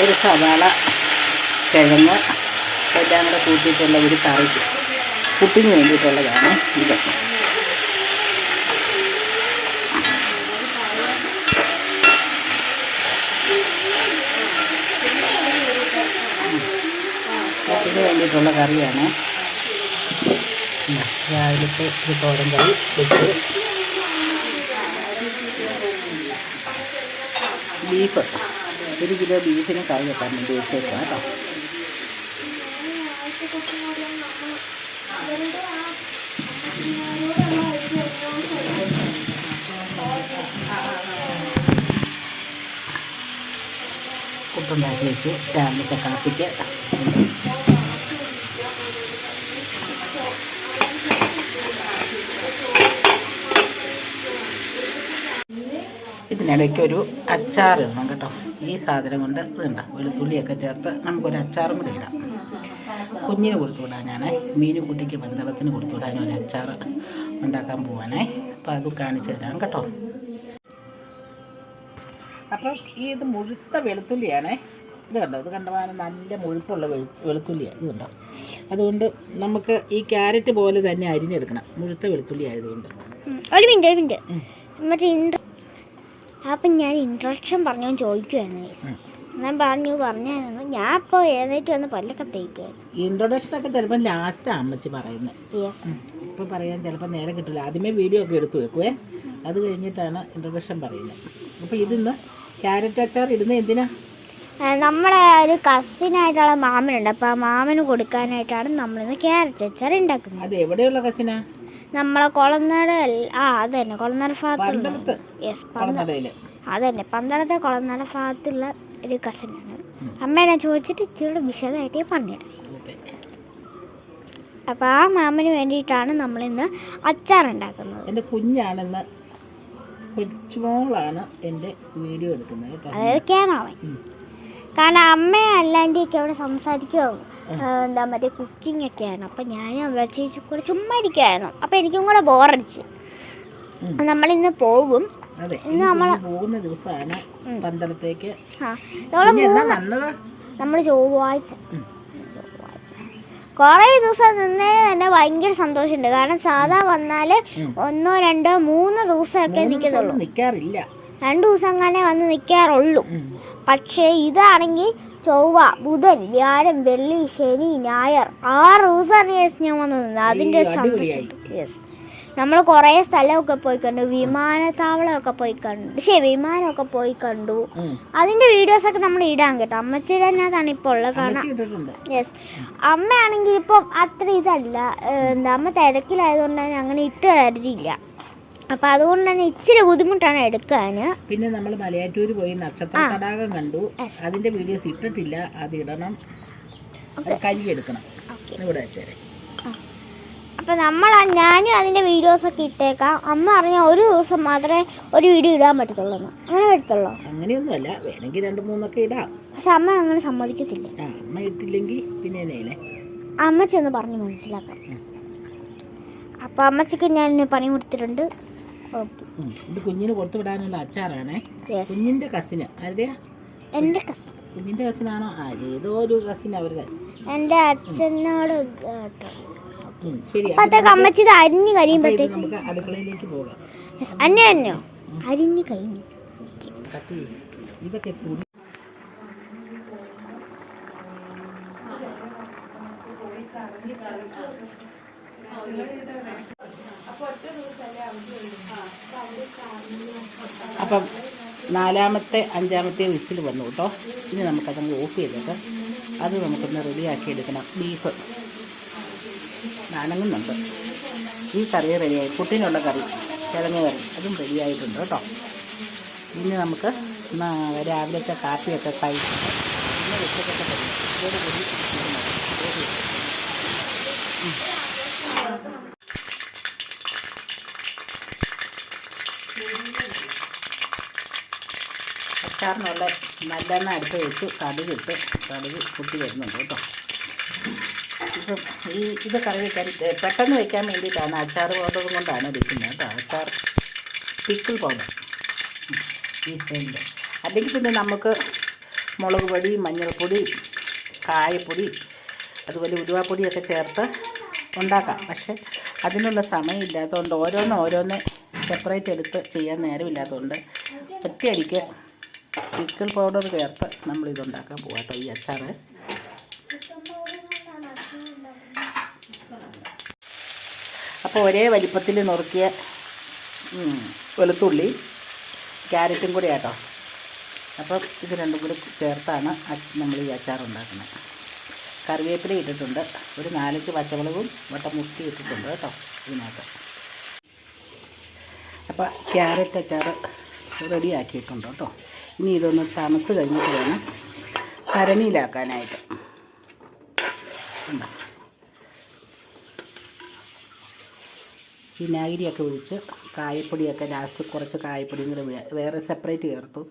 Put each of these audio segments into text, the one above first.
ഒരു സവാള കിഴങ്ങ് എല്ലാം കൂടെ കൂട്ടിയിട്ടുള്ള ഒരു കറിക്ക് കുട്ടിന് വേണ്ടിയിട്ടുള്ളതാണ് ഇത് പുട്ടിന് വേണ്ടിയിട്ടുള്ള കറിയാണ്. രാവിലത്തെ ഒരു തോരൻ കറി വെച്ച് ബീഫ് ഒരു കിലോ ബീഫിന് കറി വെക്കാൻ വേണ്ടി വെച്ചേക്കാം കേട്ടോ. പുട്ടുണ്ടാക്കി വെച്ചു രാവിലത്തെ കാപ്പിക്ക് ഇതിനിടയ്ക്ക് ഒരു അച്ചാർ ഇടണം കേട്ടോ. ഈ സാധനം കൊണ്ട് ഇതുണ്ട വെളുത്തുള്ളിയൊക്കെ ചേർത്ത് നമുക്കൊരു അച്ചാറും കൂടി ഇടാം. കുഞ്ഞിന് കൊടുത്തു ഞാൻ മീൻ കുട്ടിക്ക് മന്ദളത്തിന് കൊടുത്തു വിടാനും ഒരു അച്ചാർ ഉണ്ടാക്കാൻ പോവാനേ. അപ്പോൾ അത് കാണിച്ചു തരാം കേട്ടോ. അപ്പം ഈ ഇത് മുഴുത്ത വെളുത്തുള്ളിയാണേ. ഇത് കണ്ടോ? ഇത് കണ്ടമാനം നല്ല മുഴുപ്പുള്ള വെളു വെളുത്തുള്ളിയാണ് ഇത് കണ്ടോ? അതുകൊണ്ട് നമുക്ക് ഈ ക്യാരറ്റ് പോലെ തന്നെ അരിഞ്ഞെടുക്കണം. മുഴുത്ത വെളുത്തുള്ളി ആയതുകൊണ്ട് ഒരു മിനിറ്റ് ഒരു മിനിറ്റ്. ഉം. മറ്റേ അപ്പം ഞാൻ ഇൻട്രക്ഷൻ പറഞ്ഞു guys. ഞാൻ പറഞ്ഞു പറഞ്ഞായിരുന്നു ഞാൻ ഇപ്പോൾ എഴുന്നേറ്റ് വന്ന് പല്ലൊക്കെ തേക്കുമായിരുന്നു ഇൻട്രൊഡക്ഷനൊക്കെ ചിലപ്പോൾ ലാസ്റ്റ് അമ്മച്ചി പറയുന്നത് യെസ് ഇപ്പോൾ പറയാൻ ചിലപ്പോൾ നേരം കിട്ടില്ല. ആദ്യമേ വീഡിയോ ഒക്കെ എടുത്തു വെക്കുവേ. അത് കഴിഞ്ഞിട്ടാണ് ഇൻട്രൊഡക്ഷൻ പറയുന്നത് അപ്പോൾ ഇതിന്ന് ക്യാരറ്റ് അച്ചാർ ഇടുന്ന എന്തിനാ? നമ്മളെ ഒരു കസിനായിട്ടുള്ള മാമനുണ്ട്. അപ്പോൾ ആ മാമന് കൊടുക്കാനായിട്ടാണ് നമ്മളിന്ന് ക്യാരറ്റ് അച്ചാർ ഉണ്ടാക്കുന്നത്. അത് എവിടെയുള്ള കസിനാ നമ്മളെ കുളനാട് ആ അതന്നെ. തന്നെ കുളനാട് ഭാഗത്തുള്ള യെസ് അതന്നെ അത് തന്നെ പന്തളത്തെ കുളനാട് ഭാഗത്തുള്ള ഒരു കസിനാണ് അമ്മേനെ ചോദിച്ചിട്ട് ഇച്ചിരി വിശദമായിട്ട് പറഞ്ഞിട്ട് പറഞ്ഞുതരാം അപ്പോൾ ആ മാമന് വേണ്ടിയിട്ടാണ് നമ്മളിന്ന് അച്ചാർ ഉണ്ടാക്കുന്നത്. എന്റെ കുഞ്ഞാണെന്ന് കൊച്ചുമോളാണ് എന്റെ വീഡിയോ എടുക്കുന്നത് കേട്ടോ. അതായത് ക്യാമറ. കാരണം അമ്മ ഒക്കെ അവിടെ സംസാരിക്കുകയോ എന്താ മറ്റേ കുക്കിംഗ് ഒക്കെയാണ്. അപ്പം ഞാൻ ചേച്ചി കൂടെ ചുമ്മാ ഇരിക്കുകയായിരുന്നു അപ്പം എനിക്കും കൂടെ ബോറടിച്ച് നമ്മളിന്ന് പോകും. അതെ ഇന്ന് നമ്മൾ പോകുന്ന ദിവസമാണ്. പന്തളത്തേക്ക്. നമ്മൾ ചൊവ്വാഴ്ച. കുറേ ദിവസം നിന്നതിന് തന്നെ ഭയങ്കര സന്തോഷമുണ്ട്. കാരണം സാധാ വന്നാൽ ഒന്നോ രണ്ടോ മൂന്നോ ദിവസമൊക്കെ നിൽക്കുന്നുള്ളൂ നിൽക്കാറില്ല രണ്ട് ദിവസം അങ്ങനെ വന്ന് നിൽക്കാറുള്ളൂ. പക്ഷേ ഇതാണെങ്കിൽ ചൊവ്വ ബുധൻ വ്യാഴം വെള്ളി ശനി ഞായർ ആറ് ദിവസമാണ് യെസ് ഞാൻ വന്നത് അതിന്റെ സന്തോഷം. യെസ്. നമ്മൾ കുറേ സ്ഥലമൊക്കെ പോയി കണ്ടു. വിമാനത്താവളമൊക്കെ പോയി കണ്ടു. ശരി വിമാനമൊക്കെ പോയി കണ്ടു. അതിന്റെ വീഡിയോസൊക്കെ നമ്മൾ ഇടാൻ കേട്ടോ. അമ്മച്ചിയുടെ അതിനകത്താണ് ഇപ്പോൾ ഉള്ളത് കാരണം യെസ്. അമ്മയാണെങ്കിൽ ഇപ്പം അത്ര ഇതല്ല. എന്താ അമ്മ തിരക്കിലായതുകൊണ്ട് തന്നെ അങ്ങനെ ഇട്ട് കരുതിയില്ല അപ്പം അതുകൊണ്ട് തന്നെ ഇച്ചിരി ബുദ്ധിമുട്ടാണ് എടുക്കാൻ പിന്നെ നമ്മൾ മലയാറ്റൂർ പോയി നക്ഷത്ര. തടാകം കണ്ടു. അതിന്റെ വീഡിയോസ് ഇട്ടിട്ടില്ല. അത് ഇടണം. കഴുകിയെടുക്കണം ഇവിടെ വെച്ചേരെ. അപ്പം നമ്മൾ ഞാനും അതിന്റെ വീഡിയോസൊക്കെ ഇട്ടേക്കാം. അമ്മ അറിഞ്ഞാൽ ഒരു ദിവസം മാത്രമേ ഒരു വീഡിയോ ഇടാൻ പറ്റത്തുള്ളൂ എന്ന്. അങ്ങനെ പറ്റത്തുള്ളൂ? അങ്ങനെയൊന്നുമല്ല. വേണമെങ്കിൽ രണ്ട് മൂന്നൊക്കെ ഇടാം. പക്ഷെ അമ്മ അങ്ങനെ സമ്മതിക്കത്തില്ല. അമ്മ ഇട്ടില്ലെങ്കിൽ പിന്നെ നേനെ അമ്മച്ചി ഒന്ന് പറഞ്ഞ് മനസ്സിലാക്കാം. അപ്പോൾ അപ്പം അമ്മച്ചിക്ക് ഞാൻ പണി കൊടുത്തിട്ടുണ്ട്. ഇത് കുഞ്ഞിന് കൊടുത്തു വിടാനുള്ള അച്ചാറാണേ. കുഞ്ഞിന്റെ കസിന് ആരുടെയാ? എന്റെ കസിൻ കുഞ്ഞിന്റെ കസിനാണോ ഏതോ ഒരു കസിൻ അവരുടെ. എന്റെ അച്ഛനോട് ശരി. അമ്മച്ചി അരിഞ്ഞ് കഴിയുമ്പോഴത്തേക്ക് നമുക്ക് അടുക്കളയിലേക്ക് പോകാം. അന്നെ അരിഞ്ഞ് കഴിഞ്ഞു. ഇതൊക്കെ തുണി അപ്പം നാലാമത്തെ അഞ്ചാമത്തെ വിസിൽ വന്നു കേട്ടോ. ഇനി നമുക്കതങ്ങ് ഓഫ് ചെയ്തിട്ട് അത് നമുക്കൊന്ന് റെഡിയാക്കി എടുക്കണം ബീഫ് നനങ്ങുന്നുണ്ട്. ഈ കറി റെഡിയായി കുട്ടീനുള്ള കറി കിഴങ്ങ് കറി അതും റെഡിയായിട്ടുണ്ട് കേട്ടോ. ഇനി നമുക്ക് രാവിലത്തെ കാപ്പിയൊക്കെ കഴിച്ച് പിന്നെ ഉച്ചക്കത്തെ കഴിയും ഇതോടുകൂടി അച്ചാറിനുള്ള നല്ലെണ്ണ അടുത്ത് വെച്ച് കടുകിട്ട് കടുക് കുട്ടി വരുന്നുണ്ട് കേട്ടോ. ഇപ്പം ഈ ഇത് കറി വെക്കാൻ പെട്ടെന്ന് വെക്കാൻ വേണ്ടിയിട്ടാണ് അച്ചാർ പൗഡർ കൊണ്ടാണ് വെക്കുന്നത് കേട്ടോ. അച്ചാർ പിക്കിൾ പൗഡർ ഈ സ്റ്റൈലിൽ അല്ലെങ്കിൽ പിന്നെ നമുക്ക് മുളക് പൊടി മഞ്ഞൾപ്പൊടി കായപ്പൊടി അതുപോലെ ഉരുവാപ്പൊടിയൊക്കെ ചേർത്ത് ഉണ്ടാക്കാം. പക്ഷെ അതിനുള്ള സമയമില്ലാത്തതുകൊണ്ട് ഓരോന്ന് ഓരോന്ന് സെപ്പറേറ്റ് എടുത്ത് ചെയ്യാൻ നേരമില്ലാത്തതുകൊണ്ട് ഒറ്റയടിക്ക് പിക്കിൾ പൗഡർ ചേർത്ത് നമ്മൾ ഇതുണ്ടാക്കാൻ പോകാം കേട്ടോ ഈ അച്ചാറ്. അപ്പോൾ ഒരേ വലിപ്പത്തിൽ നുറുക്കിയ വെളുത്തുള്ളി ക്യാരറ്റും കൂടി ആട്ടോ. അപ്പം ഇത് രണ്ടും കൂടി ചേർത്താണ് നമ്മൾ ഈ അച്ചാർ ഉണ്ടാക്കുന്നത് കറിവേപ്പില ഇട്ടിട്ടുണ്ട്. ഒരു നാലഞ്ച് പച്ചമുളകും വട്ടമുട്ടി ഇട്ടിട്ടുണ്ട് കേട്ടോ ഇതിനകത്ത്. അപ്പോൾ ക്യാരറ്റ് അച്ചാർ റെഡി ആക്കിയിട്ടുണ്ട് കേട്ടോ. ഇനി ഇതൊന്ന് തണുത്ത് കഴിഞ്ഞിട്ട് വേണം കരണിയിലാക്കാനായിട്ട് വിനാഗിരിയൊക്കെ ഒഴിച്ച് കായപ്പൊടിയൊക്കെ ലാസ്റ്റ് കുറച്ച് കായപ്പൊടിയും കൂടെ വേറെ സെപ്പറേറ്റ് ചേർത്തു.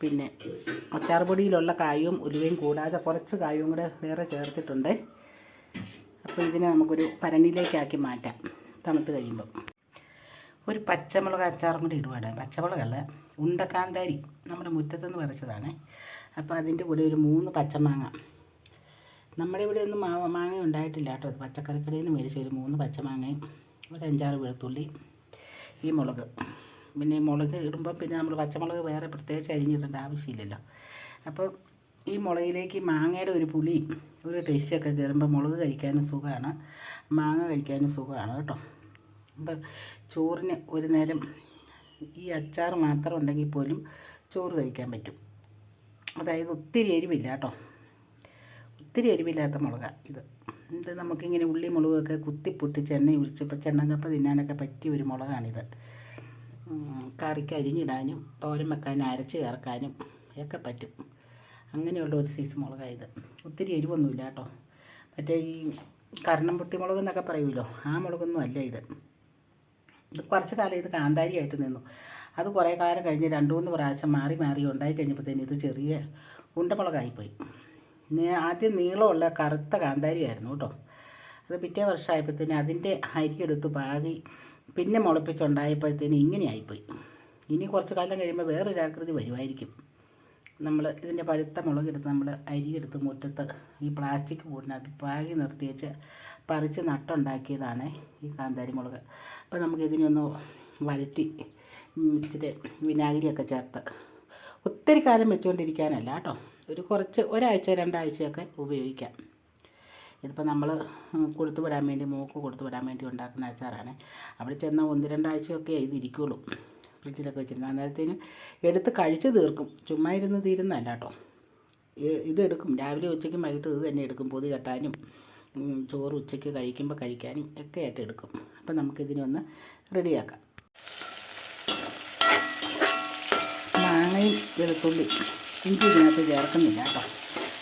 പിന്നെ അച്ചാർ പൊടിയിലുള്ള കായും ഉലുവയും കൂടാതെ കുറച്ച് കായും കൂടെ വേറെ ചേർത്തിട്ടുണ്ട്. അപ്പോൾ ഇതിനെ നമുക്കൊരു പരണിയിലേക്കാക്കി മാറ്റാം. തണുത്ത് കഴിയുമ്പോൾ ഒരു പച്ചമുളക് അച്ചാറും കൂടി ഇടുവാണ്. പച്ചമുളകല്ല ഉണ്ടക്കാന്താരി നമ്മുടെ മുറ്റത്തുനിന്ന് പറിച്ചതാണ്. അപ്പോൾ അതിന്റെ കൂടെ ഒരു മൂന്ന് പച്ചമാങ്ങ. നമ്മുടെ ഇവിടെ ഒന്നും മാ മാങ്ങ ഉണ്ടായിട്ടില്ല കേട്ടോ. പച്ചക്കറിക്കടയിൽ നിന്ന് മേടിച്ച ഒരു മൂന്ന് പച്ചമാങ്ങയും ഒരു അഞ്ചാറ് വെളുത്തുള്ളി ഈ മുളക്. പിന്നെ മുളക് ഇടുമ്പോൾ പിന്നെ നമ്മൾ പച്ചമുളക് വേറെ പ്രത്യേകിച്ച് അരിഞ്ഞിടേണ്ട ആവശ്യമില്ലല്ലോ. അപ്പോൾ ഈ മുളകിലേക്ക് മാങ്ങയുടെ ഒരു പുളി ഒരു ടേസ്റ്റൊക്കെ കയറുമ്പോൾ മുളക് കഴിക്കാനും സുഖമാണ്. മാങ്ങ കഴിക്കാനും സുഖമാണ് കേട്ടോ. അപ്പം ചോറിന് ഒരു നേരം ഈ അച്ചാർ മാത്രം ഉണ്ടെങ്കിൽ പോലും ചോറ് കഴിക്കാൻ പറ്റും. അതായത് ഒത്തിരി എരിവില്ല കേട്ടോ. ഒത്തിരി എരിവില്ലാത്ത മുളക ഇത്. ഇത് നമുക്കിങ്ങനെ ഉള്ളി മുളകൊക്കെ കുത്തിപ്പൊട്ടി ചെണ്ണ ഒഴിച്ചപ്പോൾ ചെണ്ണക്കപ്പ തിന്നാനൊക്കെ പറ്റിയ ഒരു മുളകാണിത്. കറിക്ക് അരിഞ്ഞിടാനും തോരൻ വെക്കാനും അരച്ച് ചേർക്കാനും ഒക്കെ പറ്റും. അങ്ങനെയുള്ള ഒരു സൈസ് ഇത്. ഒത്തിരി എരിവൊന്നുമില്ല കേട്ടോ. മറ്റേ ഈ കരണം പൊട്ടി മുളക് എന്നൊക്കെ പറയുമല്ലോ ആ മുളകൊന്നും അല്ല ഇത്. കുറച്ച് കാലം ഇത് കാന്താരിയായിട്ട് നിന്നു. അത് കുറേ കാലം കഴിഞ്ഞ് രണ്ടു മൂന്ന് പ്രാവശ്യം മാറി മാറി ഉണ്ടായി കഴിഞ്ഞപ്പോഴത്തേന് ഇത് ചെറിയ ഉണ്ടമുളകായിപ്പോയി. ആദ്യം നീളമുള്ള കറുത്ത കാന്താരിയായിരുന്നു കേട്ടോ. അത് പിറ്റേ വർഷമായപ്പോഴത്തേന് അതിന്റെ അരിയെടുത്ത് പാകി പിന്നെ മുളപ്പിച്ചുണ്ടായപ്പോഴത്തേന് ഇങ്ങനെ ആയിപ്പോയി ഇനി കുറച്ച് കാലം കഴിയുമ്പോൾ വേറൊരു ആകൃതി വരുമായിരിക്കും. നമ്മൾ ഇതിന്റെ പഴുത്ത മുളകെടുത്ത് നമ്മൾ അരിയെടുത്ത് മുറ്റത്ത് ഈ പ്ലാസ്റ്റിക് കൂടിനകത്ത് പാകി നിർത്തി വെച്ച് പറിച്ച് നട്ടുണ്ടാക്കിയതാണ് ഈ കാന്താരി മുളക്. അപ്പോൾ നമുക്കിതിനൊന്ന് വഴറ്റി ഇച്ചിരി വിനാഗിരിയൊക്കെ ചേർത്ത് ഒത്തിരി കാലം വെച്ചുകൊണ്ടിരിക്കാനല്ല കേട്ടോ. ഒരു കുറച്ച് ഒരാഴ്ച രണ്ടാഴ്ചയൊക്കെ ഉപയോഗിക്കാം. ഇതിപ്പോൾ നമ്മൾ കൊടുത്തു വിടാൻ വേണ്ടി മൂക്ക് കൊടുത്തു വിടാൻ വേണ്ടി ഉണ്ടാക്കുന്ന അച്ചാറാണ്. അവിടെ ചെന്നാൽ ഒന്ന് രണ്ടാഴ്ചയൊക്കെ ഇതിരിക്കുള്ളൂ. ഫ്രിഡ്ജിലൊക്കെ വെച്ചിരുന്ന അന്നേരത്തേന് എടുത്ത് കഴിച്ച് തീർക്കും. ചുമ്മാ ഇരുന്ന് തീരുന്നതല്ല കേട്ടോ. ഇ- ഇതെടുക്കും രാവിലെ ഉച്ചയ്ക്കും വൈകിട്ട് ഇത് തന്നെ എടുക്കും. പൊതി കെട്ടാനും. ചോറ് ഉച്ചയ്ക്ക് കഴിക്കുമ്പോൾ കഴിക്കാനും ഒക്കെ ആയിട്ട് എടുക്കും അപ്പം നമുക്കിതിനെ ഒന്ന് റെഡിയാക്കാം. മാങ്ങയും വെളുത്തുള്ളി ഇഞ്ചി ഇതിനകത്ത് ചേർക്കുന്നില്ല കേട്ടോ.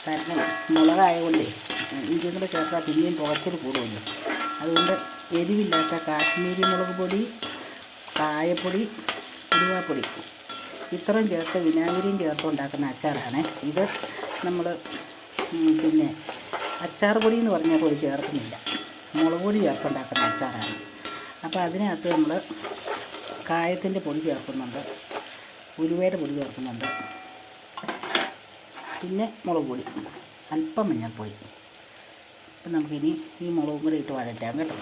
കാരണം മുളകായതുകൊണ്ടേ ഇഞ്ചി കൂടെ ചേർത്താൽ പിന്നെയും പുകച്ചിൽ കൂടുമല്ലോ അതുകൊണ്ട് എരിവില്ലാത്ത കാശ്മീരി മുളക് പൊടി കായപ്പൊടി ഉരുവാപ്പൊടി ഇത്രയും ചേർത്ത് വിനാഗിരിയും ചേർത്ത് ഉണ്ടാക്കുന്ന അച്ചാറാണ്. ഇത് നമ്മൾ പിന്നെ അച്ചാർ പൊടി എന്ന് പറഞ്ഞാൽ പൊടി ചേർക്കുന്നില്ല. മുളക് പൊടി ചേർത്തുണ്ടാക്കുന്ന അച്ചാറാണ്. അപ്പോൾ അതിനകത്ത് നമ്മൾ കായത്തിന്റെ പൊടി ചേർക്കുന്നുണ്ട് ഉരുവയുടെ പൊടി ചേർക്കുന്നുണ്ട് പിന്നെ മുളക് പൊടി അല്പം മഞ്ഞൾപ്പൊടി. അപ്പം നമുക്കിനി ഈ മുളകും കൂടി ഇട്ട് വഴറ്റാം കേട്ടോ.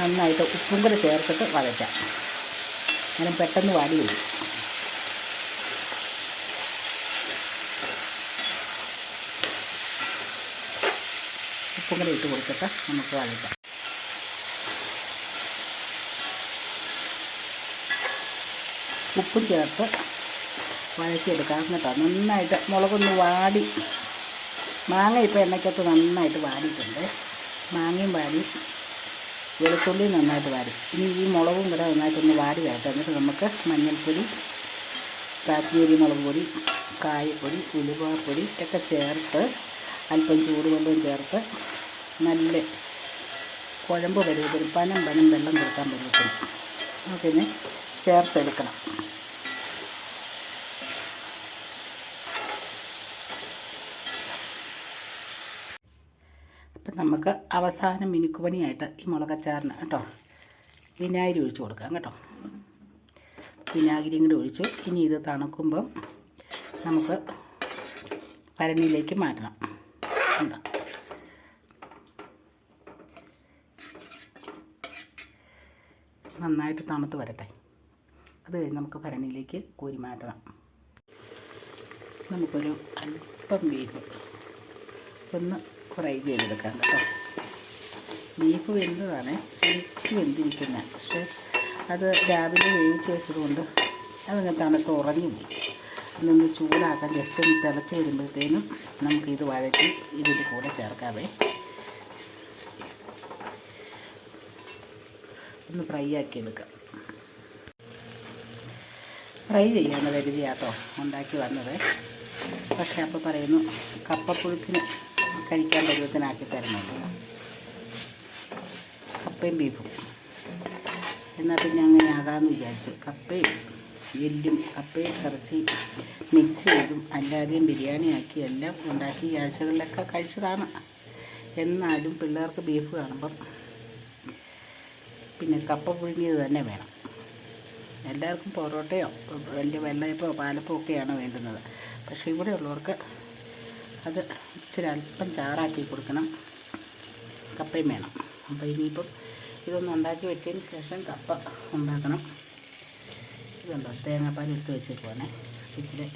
നന്നായിട്ട് ഉപ്പും കൂടെ ചേർത്തിട്ട് വഴറ്റാം. അങ്ങനെ പെട്ടെന്ന് വാടി വരും. ഉപ്പും കൂടെ ഇട്ട് കൊടുത്തിട്ട് നമുക്ക് വഴറ്റാം. ഉപ്പും ചേർത്ത് വഴറ്റിയെടുക്കാം. കേട്ടോ നന്നായിട്ട് മുളകൊന്ന് വാടി. മാങ്ങ ഇപ്പോൾ എണ്ണയ്ക്കകത്ത് നന്നായിട്ട് വാടിയിട്ടുണ്ട്. മാങ്ങയും വാടി. വെളുത്തുള്ളി നന്നായിട്ട് വാടി. ഇനി ഈ മുളകും കൂടെ നന്നായിട്ടൊന്ന് വാടി വരട്ടെ എന്നിട്ട് നമുക്ക് മഞ്ഞൾപ്പൊടി കാശ്മീരി മുളക് പൊടി കായപ്പൊടി ഉലുവാപ്പൊടി ഒക്കെ ചേർത്ത് അല്പം ചൂടുവെള്ളവും ചേർത്ത് നല്ല കുഴമ്പ് പരുവത്തിന് പനം പനം വെള്ളം കൊടുക്കാൻ പറ്റും നമുക്കിനി ചേർത്തെടുക്കണം. അപ്പം നമുക്ക് അവസാനം മിനുക്കുപണിയായിട്ട് ഈ മുളകച്ചാറിന് കേട്ടോ വിനാഗിരി ഒഴിച്ച് കൊടുക്കാം കേട്ടോ. വിനാഗിരിയും കൂടി ഒഴിച്ചു ഇനി ഇത് തണുക്കുമ്പം നമുക്ക് ഭരണിയിലേക്ക് മാറ്റണം. കണ്ടോ? നന്നായിട്ട് തണുത്ത് വരട്ടെ. അത് കഴിഞ്ഞ് നമുക്ക് ഭരണിയിലേക്ക് കോരി മാറ്റണം. നമുക്കൊരു അല്പം ബീഫ് ഒന്ന് ഫ്രൈ ചെയ്തെടുക്കാം കേട്ടോ. ബീഫ് വെന്തതാണ് ശരിക്കും വെന്തിരിക്കുന്നത് പക്ഷേ അത് രാവിലെ വേവിച്ച് വെച്ചതുകൊണ്ട് അതങ്ങ് തണുത്ത് ഉറഞ്ഞു പോയി. അതൊന്ന് ചൂടാക്കാൻ ജസ്റ്റ് ഒന്ന് തിളച്ച് വരുമ്പോഴത്തേനും നമുക്കിത് വഴറ്റി ഇതിന്റെ കൂടെ ചേർക്കാവേ. ഒന്ന് ഫ്രൈ ആക്കി എടുക്കാം. ഫ്രൈ ചെയ്യാന്ന് കരുതിയാട്ടോ ഉണ്ടാക്കി വന്നത്. പക്ഷെ അപ്പോൾ പറയുന്നു കപ്പപ്പുഴുക്കിന് കഴിക്കാൻ പരുവത്തിനാക്കി തരുന്നുണ്ട്. കപ്പയും ബീഫും. എന്നാൽ പിന്നെ അങ്ങനെ ആകാമെന്ന് വിചാരിച്ചു. കപ്പയും എല്ലും കപ്പയും ഇറച്ചി മിക്സ് ചെയ്തും അല്ലാതെയും ബിരിയാണി ആക്കി എല്ലാം ഉണ്ടാക്കി ആഴ്ചകളിലൊക്കെ കഴിച്ചതാണ്. എന്നാലും പിള്ളേർക്ക് ബീഫ് കാണുമ്പം പിന്നെ കപ്പ പുഴുങ്ങിയത് തന്നെ വേണം. എല്ലാവർക്കും പൊറോട്ടയോ വലിയ വെള്ളയപ്പോ പാലപ്പോ ഒക്കെയാണ് വേണ്ടുന്നത്. പക്ഷേ ഇവിടെ ഉള്ളവർക്ക് അത് ഇച്ചിരി അല്പം ചാറാക്കി കൊടുക്കണം. കപ്പയും വേണം. അപ്പോൾ ഇനിയിപ്പം ഇതൊന്ന് ഉണ്ടാക്കി വെച്ചതിന് ശേഷം കപ്പ ഉണ്ടാക്കണം. ഇതുണ്ടോ? തേങ്ങാപ്പാൽ എടുത്ത് വെച്ചിട്ട് പോകണേ ഇച്ചിരി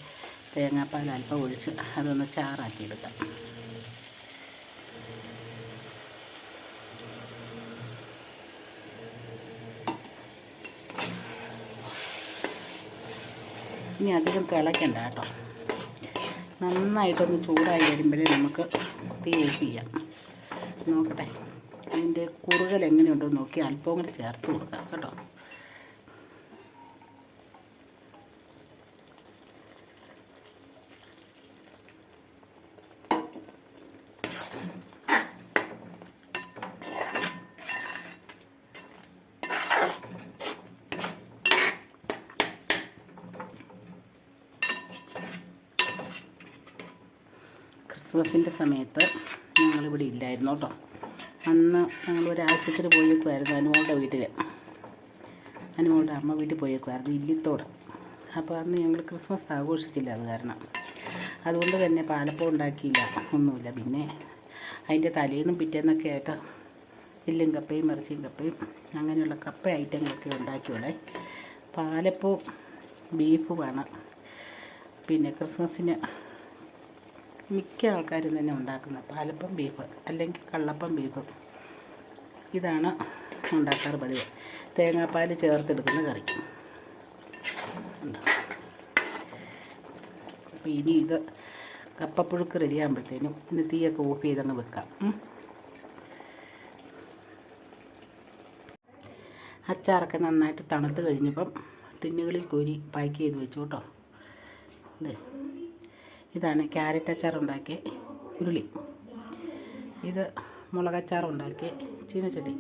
തേങ്ങാപ്പാൽ അല്പം ഒഴിച്ച് അതൊന്ന് ചാറാക്കി എടുക്കാം. ഇനി അധികം തിളയ്ക്കണ്ട കേട്ടോ. നന്നായിട്ടൊന്ന് ചൂടായി വരുമ്പോഴേ നമുക്ക് തീ ഓഫ് ചെയ്യാം. നോക്കട്ടെ. അതിന്റെ കുറുകൽ എങ്ങനെയുണ്ടോ നോക്കി അല്പം കൂടി ചേർത്ത് കൊടുക്കാം കേട്ടോ. ക്രിസ്മസിന്റെ സമയത്ത് ഞങ്ങളിവിടെ ഇല്ലായിരുന്നു കേട്ടോ. അന്ന് ഞങ്ങൾ ഒരാഴ്ചത്തിൽ പോയേക്കുമായിരുന്നു അനുമോളുടെ വീട്ടിൽ. അനുമോളുടെ അമ്മ വീട്ടിൽ പോയേക്കുമായിരുന്നു ഇല്ലിത്തോട്. അപ്പോൾ അന്ന് ഞങ്ങൾ ക്രിസ്മസ് ആഘോഷിച്ചില്ല അത് കാരണം. അതുകൊണ്ട് തന്നെ പാലപ്പം ഉണ്ടാക്കിയില്ല ഒന്നുമില്ല. പിന്നെ അതിന്റെ തലേന്നും പിറ്റേന്നൊക്കെ ആയിട്ട് എല്ലും കപ്പയും ഇറച്ചിയും കപ്പയും അങ്ങനെയുള്ള കപ്പ ഐറ്റങ്ങളൊക്കെ ഉണ്ടാക്കിയോളെ പാലപ്പവും ബീഫുമാണ്. പിന്നെ ക്രിസ്മസിന് മിക്ക ആൾക്കാരും തന്നെ ഉണ്ടാക്കുന്നത് പാലപ്പം ബീഫ് അല്ലെങ്കിൽ കള്ളപ്പം ബീഫ്. ഇതാണ് ഉണ്ടാക്കാറ് പതിവ്. തേങ്ങാപ്പാൽ ചേർത്തെടുക്കുന്ന കറി. അപ്പം ഇനി ഇത് കപ്പപ്പുഴുക്ക് റെഡി ആകുമ്പോഴത്തേനും ഇന്ന് തീയൊക്കെ ഓഫ് ചെയ്തങ്ങ് വെക്കാം. അച്ചാറൊക്കെ നന്നായിട്ട് തണുത്ത് കഴിഞ്ഞപ്പം തിന്നുകളിൽ കോരി പാക്ക് ചെയ്ത് വെച്ചു കേട്ടോ ഇത് ഇതാണ് ക്യാരറ്റ് അച്ചാർ ഉണ്ടാക്കിയ ഉരുളി. ഇത് മുളകച്ചാർ ഉണ്ടാക്കിയ ചീനച്ചട്ടി.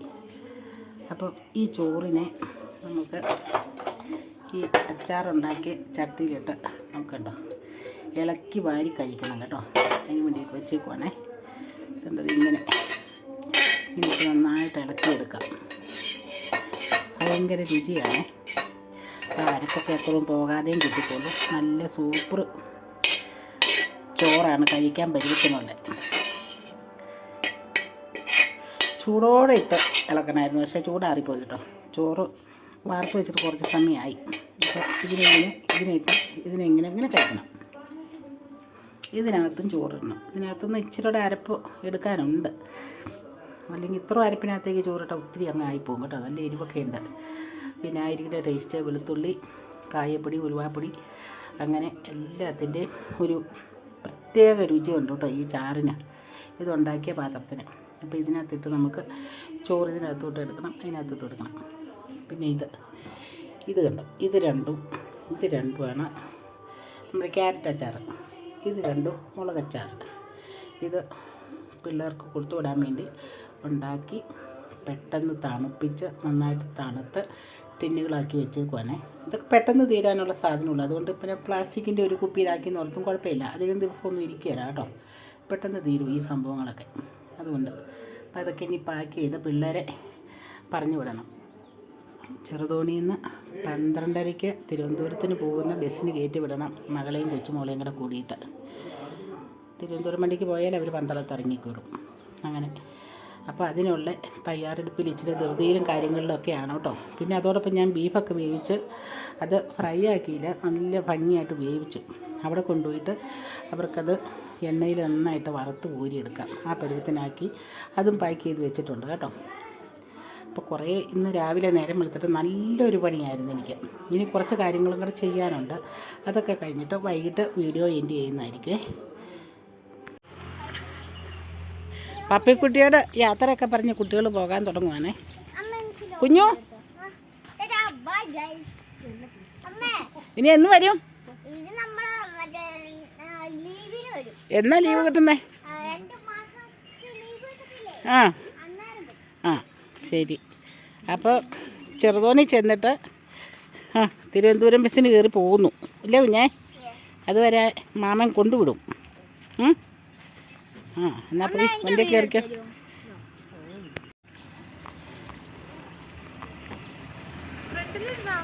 അപ്പം ഈ ചോറിനെ നമുക്ക് ഈ അച്ചാറുണ്ടാക്കിയ ചട്ടിയിലിട്ട് നമുക്കുണ്ടോ? ഇളക്കി വാരി കഴിക്കണം കേട്ടോ. അതിന് വേണ്ടിയൊക്കെ വെച്ചേക്കുവാണേ. കണ്ടത് ഇങ്ങനെ ഇങ്ങനെ നന്നായിട്ട് ഇളക്കിയെടുക്കാം. ഭയങ്കര രുചിയാണ്. അരപ്പൊക്കെ എപ്പോഴും പോകാതെയും കിട്ടിക്കോളൂ. നല്ല സൂപ്പർ ചോറാണ് കഴിക്കാൻ പരുവത്തിനുള്ളത് ചൂടോടെ ഇട്ട് ഇളക്കണമായിരുന്നു. പക്ഷേ ചൂടാറിപ്പോയി കേട്ടോ. ചോറ് വാർപ്പ് വെച്ചിട്ട് കുറച്ച് സമയമായി. അപ്പോൾ ഇതിനെങ്ങനെ ഇതിനിട്ട് ഇതിനെങ്ങനെ ഇങ്ങനെ കഴിക്കണം. ഇതിനകത്തും ചോറിടണം. ഇതിനകത്തുനിന്ന് ഇച്ചിരിയുടെ അരപ്പ് എടുക്കാനുണ്ട്. അല്ലെങ്കിൽ ഇത്ര അരപ്പിനകത്തേക്ക് ചോറിട്ട ഒത്തിരി അങ്ങ് ആയിപ്പോകും കേട്ടോ. നല്ല എരിവൊക്കെ ഉണ്ട്. പിന്നെ അരിയുടെ ടേസ്റ്റ് വെളുത്തുള്ളി കായപ്പൊടി ഉലുവാപ്പൊടി അങ്ങനെ എല്ലാത്തിന്റെയും ഒരു പ്രത്യേക രുചിയുണ്ട് കേട്ടോ ഈ ചാറിന്. ഇതുണ്ടാക്കിയ പാത്രത്തിന്. അപ്പോൾ ഇതിനകത്തിട്ട് നമുക്ക് ചോറ് ഇതിനകത്തോട്ട് എടുക്കണം അതിനകത്തോട്ട് എടുക്കണം. പിന്നെ ഇത്. ഇത് കണ്ടു? ഇത് രണ്ടും ഇത് രണ്ടുമാണ് നമ്മുടെ ക്യാരറ്റ് അച്ചാർ ഇത് രണ്ടും മുളകച്ചാർ ഇത് പിള്ളേർക്ക് കൊടുത്തു വിടാൻ വേണ്ടി ഉണ്ടാക്കി പെട്ടെന്ന് തണുപ്പിച്ച് നന്നായിട്ട് തണുത്ത് ടിന്നുകളാക്കി വെച്ചേക്കുവാണേ. ഇതൊക്കെ പെട്ടെന്ന് തീരാനുള്ള സാധനമുള്ളൂ. അതുകൊണ്ട് പിന്നെ പ്ലാസ്റ്റിക്കിന്റെ ഒരു കുപ്പിയിലാക്കി ഓർത്തും കുഴപ്പമില്ല. അധികം ദിവസമൊന്നും ഇരിക്കുകയില്ല കേട്ടോ. പെട്ടെന്ന് തീരും ഈ സംഭവങ്ങളൊക്കെ. അതുകൊണ്ട് അപ്പോൾ അതൊക്കെ ഇനി പാക്ക് ചെയ്ത് പിള്ളേരെ പറഞ്ഞു വിടണം. ചെറുതോണിയിൽ നിന്ന് പന്ത്രണ്ടരയ്ക്ക് തിരുവനന്തപുരത്തിന് പോകുന്ന ബസ്സിന് കയറ്റി വിടണം മകളെയും കൊച്ചുമോളെയും കൂടെ കൂടിയിട്ട്. തിരുവനന്തപുരം വണ്ടിക്ക് പോയാൽ അവർ പന്തളത്ത് ഇറങ്ങിക്കോറും അങ്ങനെ അപ്പോൾ അതിനുള്ള തയ്യാറെടുപ്പിൽ ഇച്ചിരി ധൃതിയിലും കാര്യങ്ങളിലൊക്കെയാണ് കേട്ടോ. പിന്നെ അതോടൊപ്പം ഞാൻ ബീഫൊക്കെ വേവിച്ച് അത് ഫ്രൈ ആക്കിയില്ല നല്ല ഭംഗിയായിട്ട് വേവിച്ചു. അവിടെ കൊണ്ടുപോയിട്ട് അവർക്കത് എണ്ണയിൽ നന്നായിട്ട് വറുത്ത് ഊരിയെടുക്കാം ആ പരുവത്തിനാക്കി അതും പാക്ക് ചെയ്ത് വെച്ചിട്ടുണ്ട് കേട്ടോ. അപ്പോൾ കുറേ ഇന്ന് രാവിലെ നേരം വെളുത്തിട്ട് നല്ലൊരു പണിയായിരുന്നു എനിക്ക്. ഇനി കുറച്ച് കാര്യങ്ങളും കൂടെ ചെയ്യാനുണ്ട്. അതൊക്കെ കഴിഞ്ഞിട്ട് വൈകിട്ട് വീഡിയോ എൻഡ് ചെയ്യുന്നതായിരിക്കും പപ്പിക്കുട്ടിയോട് യാത്രയൊക്കെ പറഞ്ഞ് കുട്ടികൾ പോകാൻ തുടങ്ങുവാണേ. കുഞ്ഞു? ഇനി എന്ന് വരും? എന്നാ ലീവ് കിട്ടുന്നേ? ആ, ആ ശരി. അപ്പോൾ ചെറുതോണി ചെന്നിട്ട് ആ തിരുവനന്തപുരം ബസ്സിന് കയറി പോകുന്നു. ഇല്ലേ കുഞ്ഞേ? അതുവരെ മാമൻ കൊണ്ടുവിടും? ആ എന്നാൽ പോയി വണ്ടി കയറിക്കോ ഫ്രണ്ടിലിരുന്നോ?